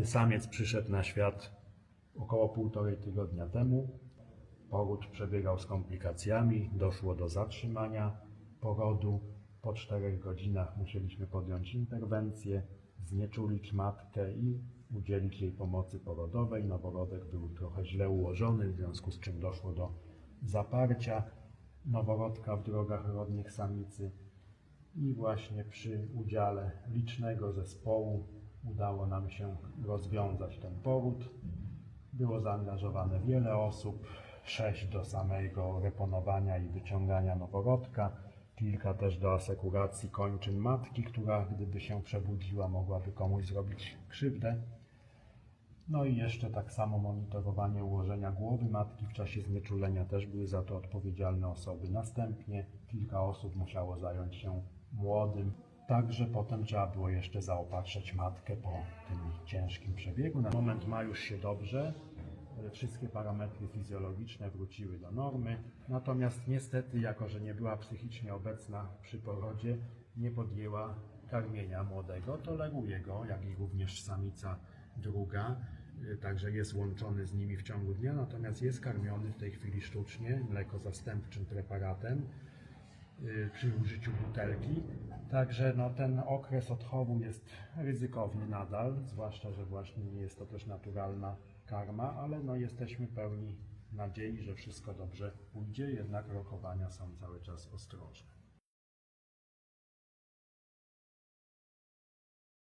Młody samiec przyszedł na świat około półtorej tygodnia temu. Poród przebiegał z komplikacjami, doszło do zatrzymania porodu. Po czterech godzinach musieliśmy podjąć interwencję, znieczulić matkę i udzielić jej pomocy porodowej. Noworodek był trochę źle ułożony, w związku z czym doszło do zaparcia noworodka w drogach rodnych samicy. I właśnie przy udziale licznego zespołu udało nam się rozwiązać ten poród. Było zaangażowane wiele osób, sześć do samego reponowania i wyciągania noworodka, kilka też do asekuracji kończyn matki, która gdyby się przebudziła mogłaby komuś zrobić krzywdę. No i jeszcze tak samo monitorowanie ułożenia głowy matki w czasie znieczulenia też były za to odpowiedzialne osoby. Następnie kilka osób musiało zająć się młodym. Także potem trzeba było jeszcze zaopatrzyć matkę po tym ciężkim przebiegu. Na moment ma już się dobrze. Wszystkie parametry fizjologiczne wróciły do normy. Natomiast niestety, jako że nie była psychicznie obecna przy porodzie, nie podjęła karmienia młodego. Toleruje go, jak i również samica druga. Także jest łączony z nimi w ciągu dnia, natomiast jest karmiony w tej chwili sztucznie mleko zastępczym preparatem przy użyciu butelki. Także no, ten okres odchowu jest ryzykowny nadal, zwłaszcza, że właśnie nie jest to też naturalna karma, ale no, jesteśmy pełni nadziei, że wszystko dobrze pójdzie, jednak rokowania są cały czas ostrożne.